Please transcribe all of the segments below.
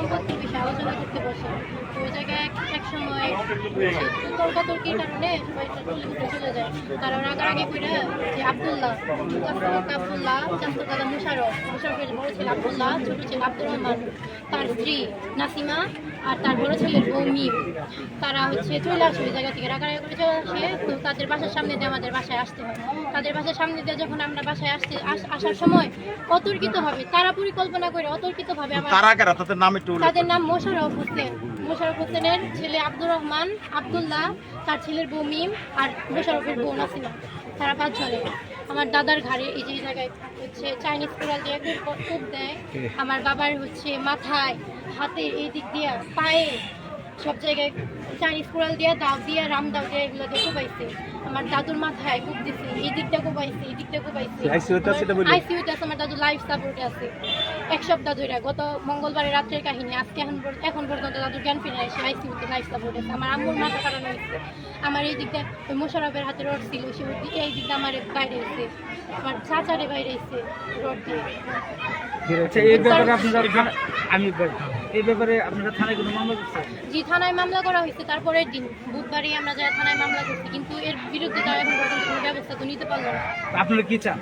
সম্পত্তির বিষয়ে আলোচনা করতে বসে ওই জায়গায় এক- সময় তর্কাতর্কির কারণে সবাই চলে যায়। কারণ রাগারাগি করে যে আবদুল্লাহ আবদুল্লাহ চাস্তা দাদা মুশারফ মুশারফের বড় ছেলে আবদুল্লাহ, ছোট ছেলে আব্দুর রহমান, তার স্ত্রী নাসিমা আর তার বড় ছেলের বউ মিম তারা হচ্ছে চলে আসে ওই জায়গা থেকে রাগারাগি করে চলে আসে। তো তাদের বাসার সামনে দিয়ে আমাদের বাসায় আসতে হয়। তাদের বাসার সামনে দিয়ে যখন আমরা বাসায় আসতে আসার সময় অতর্কিতভাবে তারা পরিকল্পনা করে অতর্কিতভাবে আমার কারা? তাদের নাম একটু তাদের নাম মোশাররফ হোসেন। মোশাররফ হোসেনের ছেলে আব্দুর রহমান আব্দুল্লাহ তার ছেলের বউ মিম আর মোশাররফের বউ নাসিমা। তারা পাঁচজনে আমার দাদার ঘাড়ে এই যে জায়গায় হচ্ছে চাইনিজ কুড়াল দিয়ে খুব কূপ দেয়। আমার বাবার হচ্ছে মাথায় হাতে এই দিক দিয়ে পায়ে সব জায়গায় চাইনিজ কুড়াল দিয়ে দাও দিয়ে রাম দাও দিয়ে এগুলো দিয়ে কোপাইছে আমার দাদুর মাথায় কূপ দিছে। এই দিকটা কোপাইছে এই দিকটা কোপাইছে ICU তে আছে এটা বললি? আইসিইউতে আছে আমার দাদু লাইফ সাপোর্টে আছে। এক সপ্তাহ ধরে গত মঙ্গলবারের রাত্রের কাহিনী আজকে এখন এখন পর্যন্ত দাদু জ্ঞান ফিরে এসে আইসিইউতে লাইফ সাপোর্ট আছে। আমার আম্মুর মাথা কাটানো হয়েছে আমার এই দিকটা ওই মোশারফের হাতে রড ছিল সে এই দিকটা আমার বাইরে এসে আমার চাচারে বাইরে এসে রড দিয়ে। আচ্ছা এই ব্যাপারে আপনারা আমি এই ব্যাপারে আপনারা থানায় কোনো মামলা করছেন? জি থানায় মামলা করা হয়েছে তারপরের দিন বুধবারই আমরা যাই থানায় মামলা করছি কিন্তু এর বিরুদ্ধে তারা এখন পর্যন্ত কোনো ব্যবস্থা তো নিতে পারল না। আপনারা কি চান?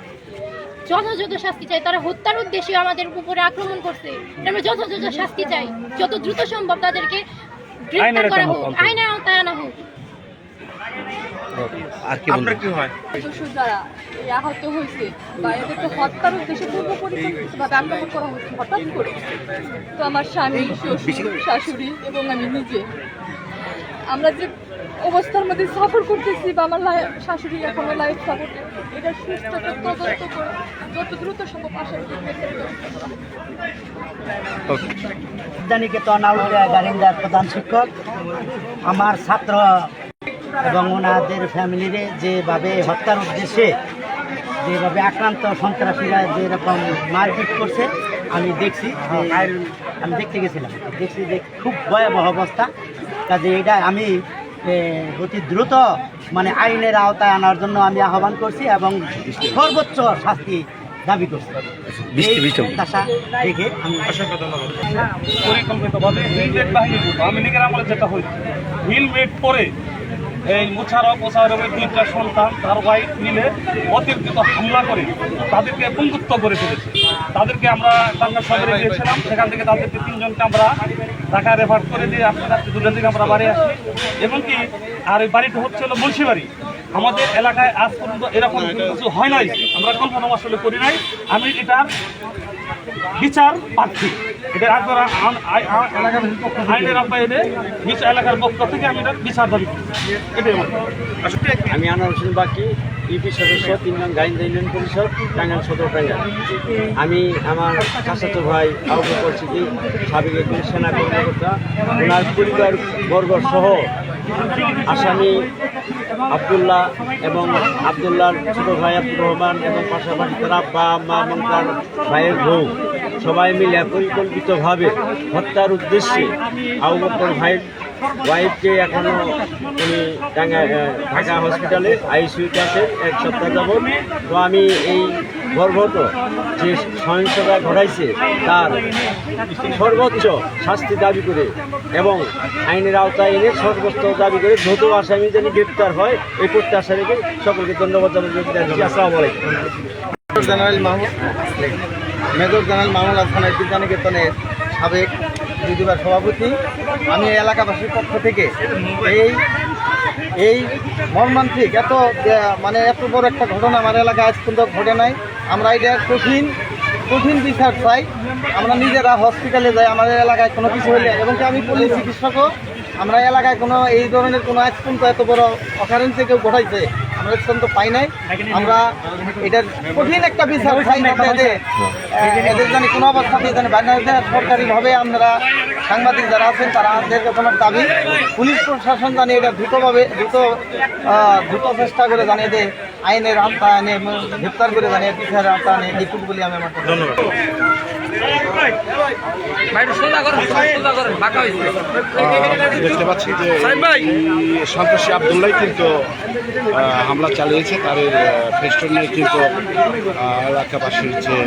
যথাযথ শাস্তি চাই তারা হত্যার উদ্দেশ্যে আমাদের উপরে আক্রমণ করছে। আমরা যথাযথ শাস্তি চাই যত দ্রুত সম্ভব তাদেরকে গ্রেফতার করা হোক আইনের আওতায় আনা হোক। আর কি আপনার কি হয়? শ্বশুর দ্বারা আহত হয়েছে বা এদেরকে হত্যার উদ্দেশ্যে পূর্ব পরিকল্পিতভাবে আক্রমণ করা হয়েছে হঠাৎ করে। তো আমার স্বামী শ্বশুর শাশুড়ি এবং আমি নিজে আমরা যে অবস্থার মধ্যে সাফার করতেছি বা আমার শাশুড়ি এখনও লাইফ সাপোর্ট এটা সুস্থ তদন্ত করে যত দ্রুত সম্ভব আউলিয়া গারিন্দার প্রধান শিক্ষক। আমার ছাত্র এবং ওনাদের ফ্যামিলিরে যেভাবে হত্যার উদ্দেশ্যে যেভাবে আক্রান্ত সন্ত্রাসীরা যেরকম মারপিট করছে আমি দেখছি যে আমি দেখতে গেছিলাম। দেখছি যে খুব ভয়াবহ অবস্থা। কাজে এটা আমি অতি দ্রুত মানে আইনের আওতায় আনার জন্য আমি আহ্বান করছি এবং সর্বোচ্চ শাস্তি দাবি করছি। দেখে আমি ধন্যবাদ। পরিকল্পিতভাবে হিলমেট বাহিনী করতো আমি নিজের আমলে যেটা হয়েছে হিলমেট পরে এই মুছারফ মোশারফের দুইটা সন্তান, তার ওয়াইফ মিলে অতিরিক্ত হামলা করে তাদেরকে বন্ধুত্ব করে ফেলেছে। তাদেরকে আমরা টাঙ্গা শহরে গিয়েছিলাম, সেখান থেকে তাদেরকে তিনজনকে আমরা ঢাকা রেফার করে দিয়ে আপনার রাত্রি দুটার দিকে আমরা বাড়ি আসি এমনকি আর ওই বাড়িটা হচ্ছিল মুন্সিবাড়ি। আমাদের এলাকায় আজ পর্যন্ত এরকম কিছু হয় নাই। আমরা কল্পনা আসলে করি নাই। আমি এটার বিচার প্রার্থী। এটা আপনারা আইনের বিচার এলাকার পক্ষ থেকে আমি এটার বিচার দাবি আমি আনোয়ার হোসেন বাকি, ইউপি সদস্য, তিন নং গাইন্দা ইউনিয়ন পরিষদ, টাঙ্গাইল সদর টাঙ্গাইল আমি আমার চাচাতো ভাই আহ্বান করছি কি সাবেক একজন সেনা কর্মকর্তা, ওনার পরিবার বর্গ সহ আসামি আবদুল্লাহ এবং আবদুল্লাহর ছোটো ভাই আব্দুর রহমান এবং পাশাপাশি তারা বা মা এবং ভাইয়ের বউ। সবাই মিলে পরিকল্পিতভাবে হত্যার উদ্দেশ্যে আবু ভাই ওয়াইফকে এখনও উনি ঢাকা হসপিটালে আইসিউতে আছেন এক সপ্তাহ যাবৎ। তো আমি এই গর্ভত যে সহিংসতা ঘটাইছে, তার সর্বোচ্চ শাস্তি দাবি করে এবং আইনের আওতায় এনে সর্বোচ্চ দাবি করে দ্রুত আসামি যেন গ্রেপ্তার হয়, এই প্রত্যাশা রেখে সকলকে ধন্যবাদ জানাচ্ছি আসসালামু general Mahmud major general Mahmud হাসানের বিদ্যানিকেতনের সাবেক বিধবার সভাপতি। আমি এলাকাবাসীর পক্ষ থেকে এই এই মর্মান্তিক এত মানে এত বড় একটা ঘটনা আমার এলাকায় আজ পর্যন্ত ঘটে নাই। আমরা এটা কঠিন কঠিন বিচার চাই। আমরা নিজেরা হসপিটালে যাই, আমাদের এলাকায় কোনো কিছু হইলে। এবং কি আমি বলি চিকিৎসকও, আমরা এলাকায় কোনো, এই ধরনের কোনো আজ পর্যন্ত এত বড় অকারেন্সে কেউ ঘটাইছে। আজ পর্যন্ত পাই নাই। আমরা এটার কঠিন একটা বিচার চাই না যে এদের জানি কোনো অবস্থাতে জানি বাংলাদেশের সরকারিভাবে আমরা সাংবাদিক যারা আছেন তারা আমাদের কাছে আমার দাবি। পুলিশ প্রশাসন জানিয়ে এটা দ্রুতভাবে দ্রুত দ্রুত চেষ্টা করে জানিয়ে দেয় আইনের আওতা আনে গ্রেপ্তার করে জানিয়ে বিচারের আওতা আনে এইটুকু বলে আমি আমার কথা দেখতে পাচ্ছি যে সন্ত্রাসী আবদুল্লাহ কিন্তু আহ, হামলা চালিয়েছে তার ফেস্টনে কিন্তু এলাকাবাসীর যে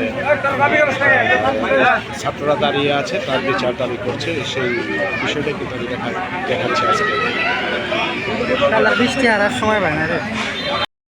ছাত্ররা দাঁড়িয়ে আছে, তার বিচার দাবি করছে, সেই বিষয়টা কিন্তু দেখা দেখাচ্ছি আজকে। বৃষ্টি সময়